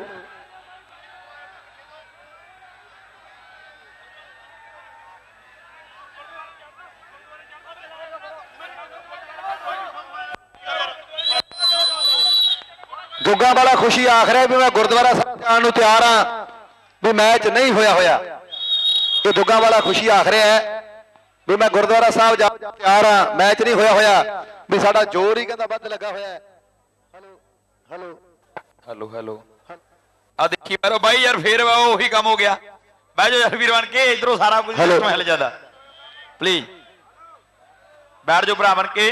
ਦੁੱਗਾ ਵਾਲਾ ਖੁਸ਼ੀ ਆਖ ਰਿਹਾ ਵੀ ਮੈਂ ਗੁਰਦੁਆਰਾ ਸਾਹਿਬ ਜਾਣ ਨੂੰ ਤਿਆਰ ਹਾਂ ਵੀ ਮੈਚ ਨਹੀਂ ਹੋਇਆ ਹੋਇਆ। ਇਹ ਦੁੱਗਾ ਵਾਲਾ ਖੁਸ਼ੀ ਆਖ ਰਿਹਾ ਹੈ ਵੀ ਮੈਂ ਗੁਰਦੁਆਰਾ ਸਾਹਿਬ ਜਾ ਤਿਆਰ ਹਾਂ ਮੈਚ ਨਹੀਂ ਹੋਇਆ ਹੋਇਆ। ਵੀ ਸਾਡਾ ਜ਼ੋਰ ਹੀ ਕਹਿੰਦਾ ਵੱਧ ਲੱਗਾ ਹੋਇਆ ਹੈਲੋ ਹੈਲੋ। Hello hello. ਆ ਦੇਖੀ ਮਾਰੋ ਬਾਈ ਯਾਰ ਫੇਰ ਉਹੀ ਕੰਮ ਹੋ ਗਿਆ। ਬਹਿ ਜਾ ਯਾਰ ਵੀਰ ਬਣ ਕੇ ਇਧਰੋਂ ਸਾਰਾ ਕੁਝ ਹਿੱਲ। ਜਾਂਦਾ ਪਲੀਜ਼ ਬੈਠ ਜਾਓ ਭਰਾ ਬਣ ਕੇ।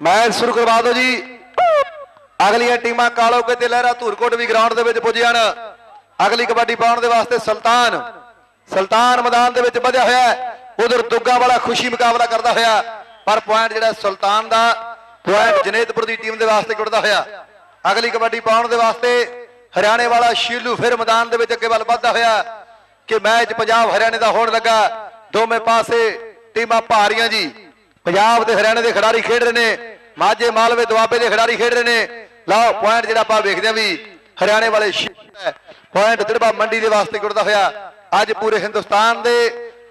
ਮੈਚ ਸ਼ੁਰੂ ਕਰਵਾ ਦਿਓ ਜੀ। ਅਗਲੀਆਂ ਟੀਮਾਂ ਕਾਲੋਕੇ ਤੇ ਲਹਿਰਾ ਧੂਰਕੋਟ ਵੀ ਗਰਾਊਂਡ ਦੇ ਵਿੱਚ ਪੁੱਜੀਆਂ ਜਾਣ ਅਗਲੀ ਕਬੱਡੀ ਪਾਉਣ ਦੇ ਵਾਸਤੇ ਸੁਲਤਾਨ ਸੁਲਤਾਨ ਮੈਦਾਨ ਦੇ ਵਿੱਚ ਵਧਿਆ ਹੋਇਆ ਹੈ। ਉਧਰ ਦੁੱਗਾ ਵਾਲਾ ਖੁਸ਼ੀ ਮੁਕਾਬਲਾ ਕਰਦਾ ਹੋਇਆ। ਪਰ ਪੁਆਇੰਟ ਜਿਹੜਾ ਸੁਲਤਾਨ ਦਾ ਪੁਆਇੰਟ ਜਨੇਤਪੁਰ ਦੀ ਟੀਮ ਦੇ ਵਾਸਤੇ ਜੁੜਦਾ ਹੋਇਆ। ਅਗਲੀ ਕਬੱਡੀ ਪਾਉਣ ਦੇ ਵਾਸਤੇ ਹਰਿਆਣੇ ਵਾਲਾ ਸ਼ੀਲੂ ਫਿਰ ਮੈਦਾਨ ਦੇ ਵਿੱਚ ਅੱਗੇ ਵੱਲ ਵੱਧਦਾ ਹੋਇਆ। ਕਿ ਮੈਚ ਪੰਜਾਬ ਹਰਿਆਣੇ ਦਾ ਹੋਣ ਲੱਗਾ। ਦੋਵੇਂ ਪਾਸੇ ਟੀਮਾਂ ਭਾਰੀਆਂ ਜੀ। ਪੰਜਾਬ ਤੇ ਹਰਿਆਣੇ ਦੇ ਖਿਡਾਰੀ ਖੇਡ ਰਹੇ ਨੇ। ਮਾਝੇ, ਮਾਲਵੇ, ਦੁਆਬੇ ਦੇ ਖਿਡਾਰੀ ਖੇਡ ਰਹੇ ਨੇ। ਲਓ ਪੁਆਇੰਟ ਜਿਹੜਾ ਆਪਾਂ ਵੇਖਦੇ ਹਾਂ ਵੀ ਹਰਿਆਣੇ ਵਾਲੇ ਪੁਆਇੰਟ ਦਿੜਬਾ ਮੰਡੀ ਦੇ ਵਾਸਤੇ ਜੁੜਦਾ ਹੋਇਆ। ਅੱਜ ਪੂਰੇ ਹਿੰਦੁਸਤਾਨ ਦੇ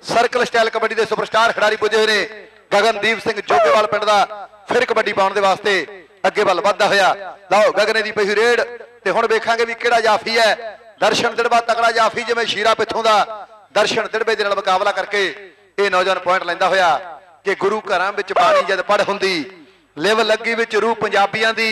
ਸਰਕਲ ਸਟਾਈਲ ਕਬੱਡੀ ਦੇ ਸੁਪਰਸਟਾਰ ਖਿਡਾਰੀ ਪੁੱਜੇ ਹੋਏ ਨੇ। ਗਗਨਦੀਪ ਸਿੰਘ ਜੋਗੇਵਾਲ ਪਿੰਡ ਦਾ ਫਿਰ ਕਬੱਡੀ ਪਾਉਣ ਦੇ ਵਾਸਤੇ ਅੱਗੇ ਵੱਲ ਵੱਧਦਾ ਹੋਇਆ। ਲਓ, ਗਗਨੇ ਦੀ ਪਈ ਰੇਡ ਤੇ ਹੁਣ ਵੇਖਾਂਗੇ ਵੀ ਕਿਹੜਾ ਜਾਫੀ ਹੈ। ਦਰਸ਼ਨ ਦਿੜਬਾ ਤਕੜਾ ਜਾਫੀ ਜਿਵੇਂ ਸ਼ੀਰਾ ਪਿੱਥੋਂ ਦਾ। ਦਰਸ਼ਨ ਦਿੜਬੇ ਦੇ ਨਾਲ ਮੁਕਾਬਲਾ ਕਰਕੇ ਇਹ ਨੌਜਵਾਨ ਪੁਆਇੰਟ ਲੈਂਦਾ ਹੋਇਆ ਕਿ ਗੁਰੂ ਘਰਾਂ ਵਿੱਚ ਬਾਣੀ ਜਦ ਪੜ ਹੁੰਦੀ, ਲਿਵ ਲੱਗੀ ਵਿੱਚ ਰੂਹ ਪੰਜਾਬੀਆਂ ਦੀ।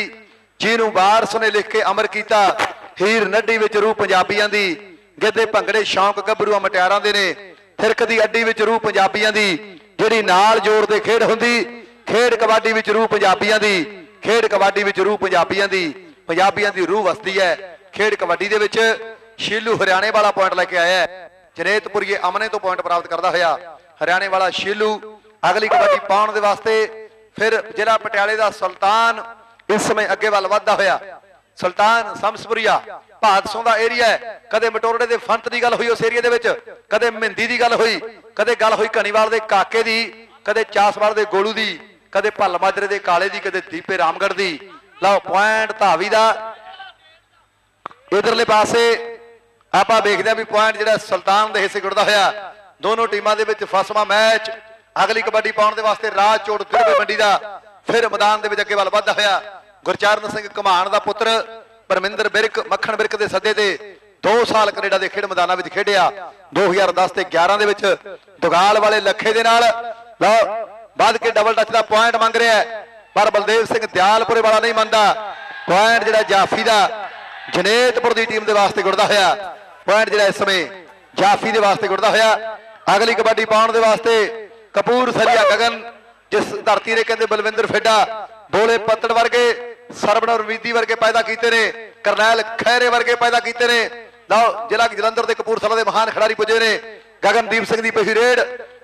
ਜਿਹਨੂੰ ਵਾਰਸ ਨੇ ਲਿਖ ਕੇ ਅਮਰ ਕੀਤਾ, ਹੀਰ ਨੱਡੀ ਵਿੱਚ ਰੂਹ ਪੰਜਾਬੀਆਂ ਦੀ, ਗਿੱਧੇ ਭੰਗੜੇ ਸ਼ੌਂਕ ਗੱਭਰੂਆਂ ਮਟਿਆਰਾਂ ਦੇ ਨੇ ਥਿਰਕ ਦੀ ਅੱਡੀ ਵਿੱਚ ਰੂਹ ਪੰਜਾਬੀਆਂ ਦੀ, ਜਿਹੜੀ ਨਾਲ ਜੋੜ ਦੇ ਖੇਡ ਹੁੰਦੀ, ਖੇਡ ਕਬੱਡੀ ਵਿੱਚ ਰੂਹ ਪੰਜਾਬੀਆਂ ਦੀ, ਖੇਡ ਕਬੱਡੀ ਵਿੱਚ ਰੂਹ ਪੰਜਾਬੀਆਂ ਦੀ ਪੰਜਾਬੀਆਂ ਦੀ ਰੂਹ ਵਸਦੀ ਹੈ। ਖੇਡ ਕਬੱਡੀ ਦੇ ਵਿੱਚ ਸ਼ੀਲੂ ਹਰਿਆਣੇ ਵਾਲਾ ਪੁਆਇੰਟ ਲੈ ਕੇ ਆਇਆ ਹੈ। ਜਨੇਤਪੁਰੀਏ ਅਮਨੇ ਤੋਂ ਪੁਆਇੰਟ ਪ੍ਰਾਪਤ ਕਰਦਾ ਹੋਇਆ। ਹਰਿਆਣੇ ਵਾਲਾ ਸ਼ੀਲੂ ਅਗਲੀ ਕਬੱਡੀ ਪਾਉਣ ਦੇ ਵਾਸਤੇ ਫਿਰ ਜ਼ਿਲ੍ਹਾ ਪਟਿਆਲੇ ਦਾ ਸੁਲਤਾਨ ਇਸ ਸਮੇਂ ਅੱਗੇ ਵੱਲ ਵੱਧਦਾ ਹੋਇਆ। ਸੁਲਤਾਨ ਸਮਸਪੁਰੀਆ ਭਾਦਸੋਂ ਦਾ ਏਰੀਆ ਹੈ। ਕਦੇ ਮਟੋਰੜੇ ਦੇ ਫੰਤ ਦੀ ਗੱਲ ਹੋਈ ਉਸ ਏਰੀਆ ਦੇ ਵਿੱਚ, ਕਦੇ ਮਹਿੰਦੀ ਦੀ ਗੱਲ ਹੋਈ, ਕਦੇ ਗੱਲ ਹੋਈ ਘਣੀਵਾਲ ਦੇ ਕਾਕੇ ਦੀ, ਕਦੇ ਚਾਸਵਾਲ ਦੇ ਗੋਲੂ ਦੀ, ਕਦੇ ਭੱਲ ਮਾਜਰੇ ਦੇ ਕਾਲੇ ਦੀ, ਕਦੇ ਦੀਪੇ ਰਾਮਗੜ ਦੀ। ਲਓ ਪੁਆਇੰਟ ਧਾਵੀ ਦਾ ਇਧਰਲੇ ਪਾਸੇ ਆਪਾਂ ਵੇਖਦੇ ਹਾਂ ਵੀ ਪੁਆਇੰਟ ਜਿਹੜਾ ਸੁਲਤਾਨ ਦੇ ਹਿੱਸੇ ਜੁੜਦਾ ਹੋਇਆ। ਦੋਨੋਂ ਟੀਮਾਂ ਦੇ ਵਿੱਚ ਫਸਵਾ ਮੈਚ। ਅਗਲੀ ਕਬੱਡੀ ਪਾਉਣ ਦੇ ਵਾਸਤੇ ਰਾਜ ਚੋੜ ਦਿਰਵੇ ਮੰਡੀ ਦਾ ਫਿਰ ਮੈਦਾਨ ਦੇ ਵਿੱਚ ਅੱਗੇ ਵੱਲ ਵੱਧਦਾ ਹੋਇਆ ਗੁਰਚਰਨ ਸਿੰਘ ਘਮਾਣ ਦਾ ਪੁੱਤਰ ਪਰਮਿੰਦਰ ਬਿਰਕ, ਮੱਖਣ ਬਿਰਕ ਦੇ ਸੱਦੇ ਤੇ 2 ਸਾਲ ਕੈਨੇਡਾ ਦੇ ਖੇਡ ਮੈਦਾਨਾਂ ਵਿੱਚ ਖੇਡਿਆ। 2010 ਤੇ 11 ਦੇ ਵਿੱਚ ਦੁਗਾਲ ਵਾਲੇ ਲੱਖੇ ਦੇ ਨਾਲ। ਲਓ, ਵੱਧ ਕੇ ਡਬਲ ਟੱਚ ਦਾ ਪੁਆਇੰਟ ਮੰਗ ਰਿਹਾ ਪਰ ਬਲਦੇਵ ਸਿੰਘ ਦਿਆਲਪੁਰੇ ਵਾਲਾ ਨਹੀਂ ਮੰਨਦਾ। ਪੁਆਇੰਟ ਜਿਹੜਾ ਜਾਫੀ ਦਾ, ਜਨੇਤਪੁਰ ਦੀ ਟੀਮ ਦੇ ਵਾਸਤੇ ਗੁੜਦਾ ਹੋਇਆ। ਪੁਆਇੰਟ ਜਿਹੜਾ ਇਸ ਸਮੇਂ ਜਾਫੀ ਦੇ ਵਾਸਤੇ ਗੁੜਦਾ ਹੋਇਆ। ਅਗਲੀ ਕਬੱਡੀ ਪਾਉਣ ਦੇ ਵਾਸਤੇ ਕਪੂਰ ਸਰੀਆ ਗਗਨ ਜਿਸ ਧਰਤੀ ਦੇ ਕਹਿੰਦੇ ਬਲਵਿੰਦਰ ਫੇਡਾ ਬੋਲੇ ਪੱਤੜ ਵਰਗੇ ਸਰਬਨਰ ਵੀਦੀ ਵਰਗੇ ਪੈਦਾ ਕੀਤੇ ਨੇ, ਕਰਨੈਲ ਖੈਰੇ ਵਰਗੇ ਪੈਦਾ ਕੀਤੇ ਨੇ। ਲਓ, ਜ਼ਿਲ੍ਹਾ ਜਲੰਧਰ ਦੇ ਕਪੂਰਥਲਾ ਦੇ ਮਹਾਨ ਖਿਡਾਰੀ ਪੁੱਜੇ ਨੇ, ਗਗਨਦੀਪ ਸਿੰਘ ਦੀ ਪਹਿਲੀ ਰੇਡ,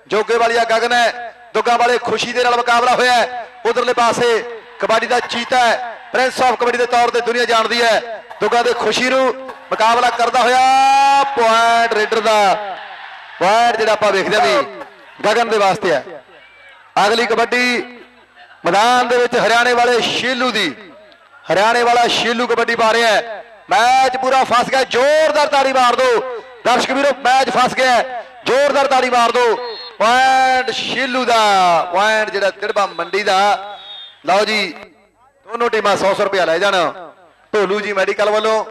ਜੋਗੇ ਵਾਲੀਆ ਗਗਨ ਹੈ, ਦੁੱਗਾ ਵਾਲੇ ਖੁਸ਼ੀ ਦੇ ਨਾਲ ਮੁਕਾਬਲਾ ਹੋਇਆ ਹੈ। ਉਧਰਲੇ ਪਾਸੇ ਕਬੱਡੀ ਦਾ ਚੀਤਾ ਹੈ ਪ੍ਰਿੰਸ ਆਫ ਕਬੱਡੀ ਦੇ ਤੌਰ ਤੇ ਦੁਨੀਆ ਜਾਣਦੀ ਹੈ। ਦੁੱਗਾ ਦੇ ਖੁਸ਼ੀ ਨੂੰ ਮੁਕਾਬਲਾ ਕਰਦਾ ਹੋਇਆ ਪੁਆਇੰਟ ਰੇਡਰ ਦਾ। ਪੁਆਇੰਟ ਜਿਹੜਾ ਆਪਾਂ ਵੇਖਦੇ ਹਾਂ ਵੀ ਗਗਨ ਦੇ ਵਾਸਤੇ ਹੈ। ਅਗਲੀ ਕਬੱਡੀ ਮੈਦਾਨ ਦੇ ਵਿੱਚ ਹਰਿਆਣੇ ਵਾਲੇ ਸ਼ੀਲੂ ਦੀ। ਹਰਿਆਣੇ ਵਾਲਾ ਸ਼ੀਲੂ ਕਬੱਡੀ ਪਾ ਰਿਹਾ ਹੈ। ਮੈਚ ਪੂਰਾ ਫਸ ਗਿਆ। ਜ਼ੋਰਦਾਰ ਤਾੜੀ ਮਾਰ ਦਿਓ ਦਰਸ਼ਕ ਵੀਰੋ, ਮੈਚ ਫਸ ਗਿਆ ਜ਼ੋਰਦਾਰ ਤਾੜੀ ਮਾਰ ਦਿਓ ਪੁਆਇੰਟ ਸ਼ੀਲੂ ਦਾ, ਪੁਆਇੰਟ ਜਿਹੜਾ ਤਿੜਬਾ ਮੰਡੀ ਦਾ। ਲਓ ਜੀ, ਦੋਨੋਂ ਟੀਮਾਂ 100 100 ਰੁਪਇਆ ਲੈ ਜਾਣ। ਢੋਲੂ ਜੀ ਮੈਡੀਕਲ ਵੱਲੋਂ।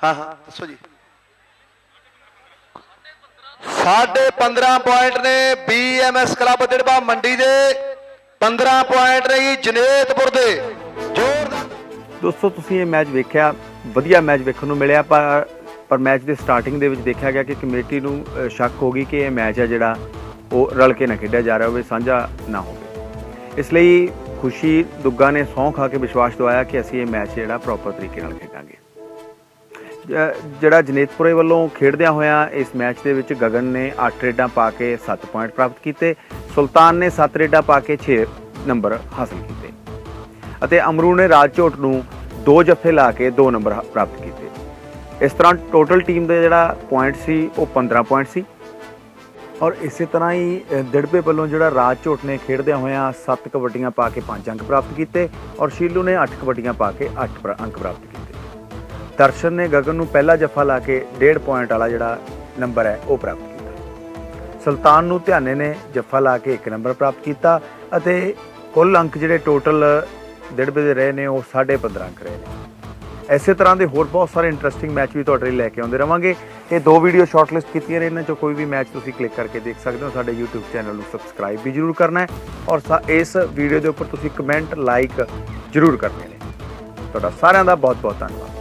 ਹਾਂ ਹਾਂ, ਦੱਸੋ ਜੀ। ਸਾਡੇ 15 ਪੁਆਇੰਟ ਨੇ ਬੀਐਮਐਸ ਕਲੱਬ ਦਿੜਬਾ ਮੰਡੀ ਦੇ। 15 ਪੁਆਇੰਟ ਨੇ ਜੀ ਜਨੇਤਪੁਰ ਦੇ। ਜ਼ੋਰਦਾਰ। ਦੋਸਤੋ, ਤੁਸੀਂ ਇਹ ਮੈਚ ਵੇਖਿਆ, ਵਧੀਆ ਮੈਚ ਵੇਖਣ ਨੂੰ ਮਿਲਿਆ, ਪਰ ਪਰ ਮੈਚ ਦੇ ਸਟਾਰਟਿੰਗ ਦੇ ਵਿੱਚ ਦੇਖਿਆ ਗਿਆ ਕਿ ਕਮੇਟੀ ਨੂੰ ਸ਼ੱਕ ਹੋ ਗਈ ਕਿ ਇਹ ਮੈਚ ਹੈ ਜਿਹੜਾ ਉਹ ਰਲ ਕੇ ਨਾ ਖੇਡਿਆ ਜਾ ਰਿਹਾ ਹੋਵੇ, ਸਾਂਝਾ ਨਾ ਹੋਵੇ। ਇਸ ਲਈ ਖੁਸ਼ੀ ਦੁੱਗਾ ਨੇ ਸਹੁੰ ਖਾ ਕੇ ਵਿਸ਼ਵਾਸ ਦਵਾਇਆ ਕਿ ਅਸੀਂ ਇਹ ਮੈਚ ਜਿਹੜਾ ਪ੍ਰੋਪਰ ਤਰੀਕੇ ਨਾਲ ਖੇਡਾਂਗੇ। ਜਿਹੜਾ ਜਨੇਤਪੁਰੇ ਵੱਲੋਂ ਖੇਡਦਿਆਂ ਹੋਇਆਂ ਇਸ ਮੈਚ ਦੇ ਵਿੱਚ ਗਗਨ ਨੇ 8 ਰੇਡਾਂ ਪਾ ਕੇ 7 ਪੁਆਇੰਟ ਪ੍ਰਾਪਤ ਕੀਤੇ ਸੁਲਤਾਨ ਨੇ 7 ਰੇਡਾਂ ਪਾ ਕੇ 6 ਨੰਬਰ ਹਾਸਲ ਕੀਤੇ ਅਤੇ ਅਮਰੂ ਨੇ ਰਾਜਚੋਟ ਨੂੰ 2 ਜੱਫੇ ਲਾ ਕੇ 2 ਨੰਬਰ ਪ੍ਰਾਪਤ ਕੀਤੇ। ਇਸ ਤਰ੍ਹਾਂ ਟੋਟਲ ਟੀਮ ਦਾ ਜਿਹੜਾ ਪੁਆਇੰਟ ਸੀ ਉਹ 15 ਪੁਆਇੰਟ ਸੀ। ਔਰ ਇਸੇ ਤਰ੍ਹਾਂ ਹੀ ਅ, ਦਿੜਬੇ ਵੱਲੋਂ ਜਿਹੜਾ ਰਾਜਚੋਟ ਨੇ ਖੇਡਦਿਆਂ ਹੋਇਆਂ 7 ਕਬੱਡੀਆਂ ਪਾ ਕੇ 5 ਅੰਕ ਪ੍ਰਾਪਤ ਕੀਤੇ ਔਰ ਸ਼ੀਲੂ ਨੇ 8 ਕਬੱਡੀਆਂ ਪਾ ਕੇ 8 ਅੰਕ ਪ੍ਰਾਪਤ ਕੀਤੇ। ਦਰਸ਼ਨ ਨੇ ਗਗਨ ਨੂੰ ਪਹਿਲਾ ਜੱਫਾ ਲਾ ਕੇ 1.5 ਪੁਆਇੰਟ ਵਾਲਾ ਜਿਹੜਾ ਨੰਬਰ ਹੈ, ਉਹ ਪ੍ਰਾਪਤ ਕੀਤਾ। ਸੁਲਤਾਨ ਨੂੰ ਧਿਆਨੇ ਨੇ ਜੱਫਾ ਲਾ ਕੇ 1 ਨੰਬਰ ਪ੍ਰਾਪਤ ਕੀਤਾ ਅਤੇ ਕੁੱਲ ਅੰਕ ਜਿਹੜੇ ਟੋਟਲ ਦਿੜਬੇ ਦੇ ਰਹੇ ਨੇ, ਉਹ 15.5 ਅੰਕ ਰਹੇ ਨੇ। ਐਸੇ ਤਰ੍ਹਾਂ ਦੇ ਹੋਰ ਬਹੁਤ ਸਾਰੇ ਇੰਟਰਸਟਿੰਗ ਮੈਚ ਵੀ ਤੁਹਾਡੇ ਲਈ ਲੈ ਕੇ ਆਉਂਦੇ ਰਵਾਂਗੇ। ਇਹ ਦੋ ਵੀਡੀਓ ਸ਼ਾਰਟਲਿਸਟ ਕੀਤੀਆਂ ਨੇ, ਇਹਨਾਂ ਚੋਂ ਕੋਈ ਵੀ ਮੈਚ ਤੁਸੀਂ ਕਲਿੱਕ ਕਰਕੇ ਦੇਖ ਸਕਦੇ ਹੋ। ਸਾਡੇ YouTube ਚੈਨਲ ਨੂੰ ਸਬਸਕ੍ਰਾਈਬ ਵੀ ਜਰੂਰ ਕਰਨਾ ਹੈ ਔਰ ਸਾ- ਇਸ ਵੀਡੀਓ ਦੇ ਉੱਪਰ ਤੁਸੀਂ ਕਮੈਂਟ ਲਾਈਕ ਜਰੂਰ ਕਰਨੇ ਨੇ। ਤੁਹਾਡਾ ਸਾਰਿਆਂ ਦਾ ਬਹੁਤ ਬਹੁਤ ਧੰਨਵਾਦ।